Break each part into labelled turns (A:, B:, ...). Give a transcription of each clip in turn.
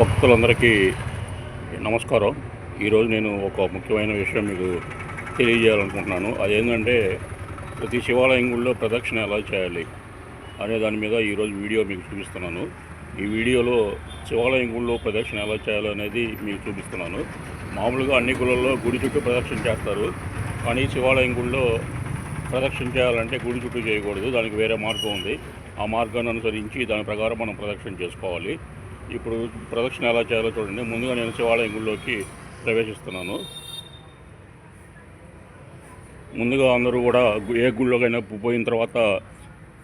A: భక్తులందరికీ నమస్కారం. ఈరోజు నేను ఒక ముఖ్యమైన విషయం మీకు తెలియజేయాలనుకుంటున్నాను. అదేంటంటే ప్రతి శివాలయం గుళ్ళో ప్రదక్షిణ ఎలా చేయాలి అనే దాని మీద ఈరోజు వీడియో మీకు చూపిస్తున్నాను. ఈ వీడియోలో శివాలయం గుళ్ళో ప్రదక్షిణ ఎలా చేయాలి అనేది మీకు చూపిస్తున్నాను. మామూలుగా అన్ని గుళ్ళల్లో గుడి చుట్టూ ప్రదక్షిణ చేస్తారు. కానీ శివాలయం గుళ్ళో ప్రదక్షిణ చేయాలంటే గుడి చుట్టూ చేయకూడదు. దానికి వేరే మార్గం ఉంది. ఆ మార్గాన్ని అనుసరించి దాని ప్రకారం మనం ప్రదక్షిణ చేసుకోవాలి. ఇప్పుడు ప్రదక్షిణ ఎలా చేయాలో చూడండి. ముందుగా నేను శివాలయం గుళ్ళోకి ప్రవేశిస్తున్నాను. ముందుగా అందరూ కూడా ఏ గుళ్ళోకైనా పోయిన తర్వాత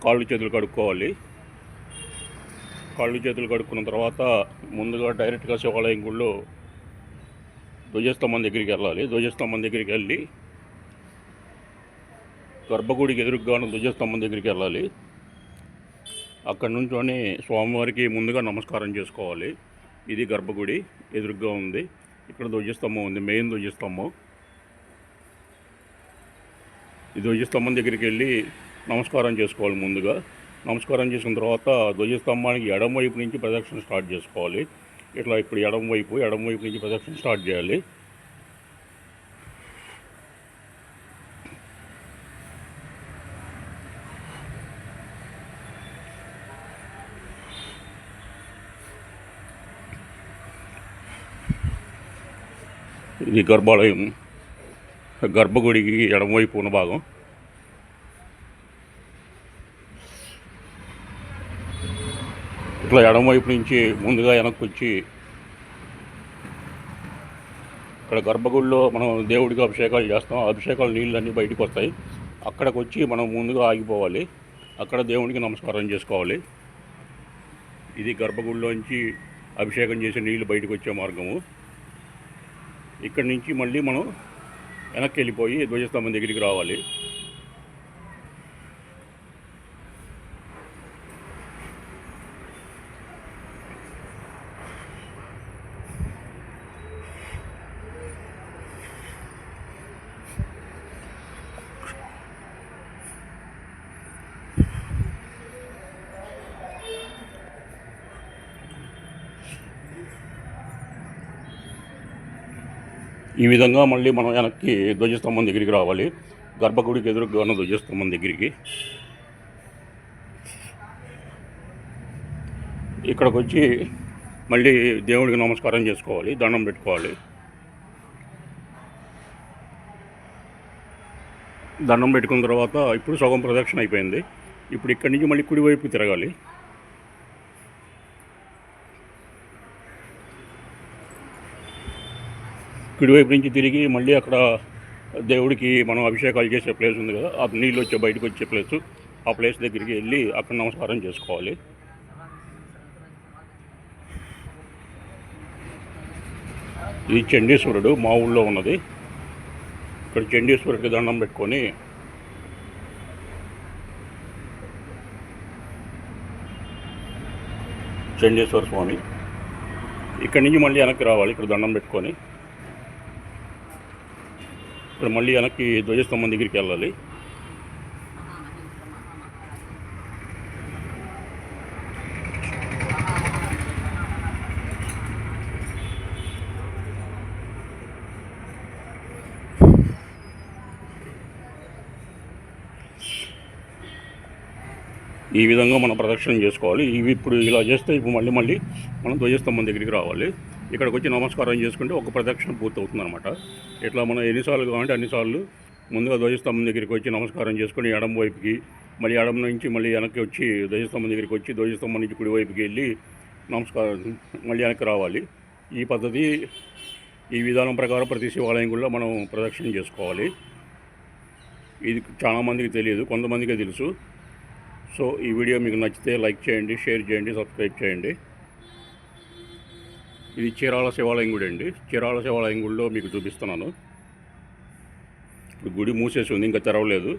A: కాళ్ళు చేతులు కడుక్కోవాలి. కాళ్ళు చేతులు కడుక్కున్న తర్వాత ముందుగా డైరెక్ట్గా శివాలయం గుళ్ళో ధ్వజస్తంభం దగ్గరికి వెళ్ళాలి. ధ్వజస్తంభం దగ్గరికి వెళ్ళి గర్భగుడికి ఎదురుగాను ధ్వజస్తంభం దగ్గరికి వెళ్ళాలి. అక్కడ నుంచొని స్వామివారికి ముందుగా నమస్కారం చేసుకోవాలి. ఇది గర్భగుడి ఎదురుగా ఉంది. ఇక్కడ ధ్వజస్తంభం ఉంది మెయిన్ ధ్వజస్తంభం. ఈ ధ్వజస్తంభం దగ్గరికి వెళ్ళి నమస్కారం చేసుకోవాలి ముందుగా. నమస్కారం చేసిన తర్వాత ధ్వజస్తంభానికి ఎడం వైపు నుంచి ప్రదక్షిణ స్టార్ట్ చేసుకోవాలి. ఇట్లా ఇప్పుడు ఎడం వైపు ఎడం వైపు నుంచి ప్రదక్షిణ స్టార్ట్ చేయాలి. ఇది గర్భాలయం గర్భగుడికి ఎడమవైపు ఉన్న భాగం. ఇట్లా ఎడమవైపు నుంచి ముందుగా వెనక్కి వచ్చి ఇక్కడ గర్భగుడిలో మనం దేవుడికి అభిషేకాలు చేస్తాం. అభిషేకాలు నీళ్ళు అన్నీ బయటకు వస్తాయి. అక్కడికి వచ్చి మనం ముందుగా ఆగిపోవాలి. అక్కడ దేవుడికి నమస్కారం చేసుకోవాలి. ఇది గర్భగుడిలోంచి అభిషేకం చేసే నీళ్ళు బయటకు వచ్చే మార్గము. ఇక్కడి నుంచి మళ్ళీ మనం వెనక్కి వెళ్ళిపోయి ధ్వజస్తంభం దగ్గరికి రావాలి. ఈ విధంగా మళ్ళీ మనం వెనక్కి ధ్వజస్తంభం దగ్గరికి రావాలి. గర్భగుడికి ఎదురుగా ఉన్న ధ్వజస్తంభం దగ్గరికి. ఇక్కడికి వచ్చి మళ్ళీ దేవుడికి నమస్కారం చేసుకోవాలి దండం పెట్టుకోవాలి. దండం పెట్టుకున్న తర్వాత ఇప్పుడు సగం ప్రదక్షిణ అయిపోయింది. ఇప్పుడు ఇక్కడి నుంచి మళ్ళీ కుడివైపు తిరగాలి. కుడివైపు నుంచి తిరిగి మళ్ళీ అక్కడ దేవుడికి మనం అభిషేకాలు చేసే ప్లేస్ ఉంది కదా ఆ నీళ్ళు వచ్చే బయటకు వచ్చే ప్లేస్. ఆ ప్లేస్ దగ్గరికి వెళ్ళి అక్కడ నమస్కారం చేసుకోవాలి. ఇది చండీశ్వరుడు మా ఊళ్ళో ఉన్నది. ఇక్కడ చండీశ్వరుడికి దండం పెట్టుకొని చండీశ్వర స్వామి. ఇక్కడి నుంచి మళ్ళీ వెనక్కి రావాలి ఇక్కడ దండం పెట్టుకొని. ఇక్కడ మళ్ళీ వెనక్కి ధ్వజస్తంభం దగ్గరికి వెళ్ళాలి. ఈ విధంగా మనం ప్రదక్షిణ చేసుకోవాలి. ఇవి ఇప్పుడు ఇలా చేస్తే ఇప్పుడు మళ్ళీ మళ్ళీ మనం ధ్వజస్తంభం దగ్గరికి రావాలి. ఇక్కడికి వచ్చి నమస్కారం చేసుకుంటే ఒక ప్రదక్షిణ పూర్తవుతుంది అనమాట ఇట్లా మనం ఎన్నిసార్లు కావాలంటే అన్నిసార్లు ముందుగా ధ్వజస్తంభం దగ్గరికి వచ్చి నమస్కారం చేసుకుని ఎడం వైపుకి మళ్ళీ ఎడం నుంచి మళ్ళీ వెనక్కి వచ్చి ధ్వజస్తంభం దగ్గరికి వచ్చి ధ్వజస్తంభం నుంచి కుడి వైపుకి వెళ్ళి నమస్కారం మళ్ళీ వెనక్కి రావాలి. ఈ పద్ధతి ఈ విధానం ప్రకారం ప్రతి శివాలయం కూడా మనం ప్రదక్షిణ చేసుకోవాలి. ఇది చాలామందికి తెలియదు కొంతమందికే తెలుసు. సో ఈ వీడియో మీకు నచ్చితే లైక్ చేయండి షేర్ చేయండి సబ్స్క్రైబ్ చేయండి. ఇది చీరాల శివాలయం గుడి అండి. చీరాల శివాలయం గుడిలో మీకు చూపిస్తున్నాను. ఇప్పుడు గుడి మూసేసి ఉంది ఇంకా తెరవలేదు.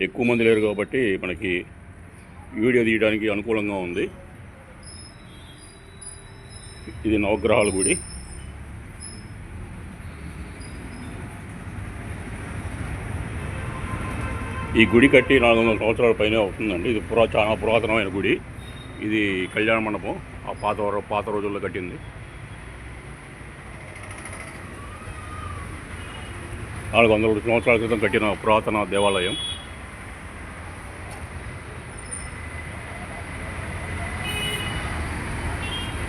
A: ఎక్కువ మంది లేరు కాబట్టి మనకి వీడియో తీయడానికి అనుకూలంగా ఉంది. ఇది నవగ్రహాల గుడి. ఈ గుడి కట్టి నాలుగు వందల సంవత్సరాల పైన అవుతుందండి. ఇది పురా చాలా పురాతనమైన గుడి. ఇది కళ్యాణ మండపం. ఆ పాత పాత రోజుల్లో కట్టింది. నాలుగు వందల సంవత్సరాల క్రితం కట్టిన పురాతన దేవాలయం.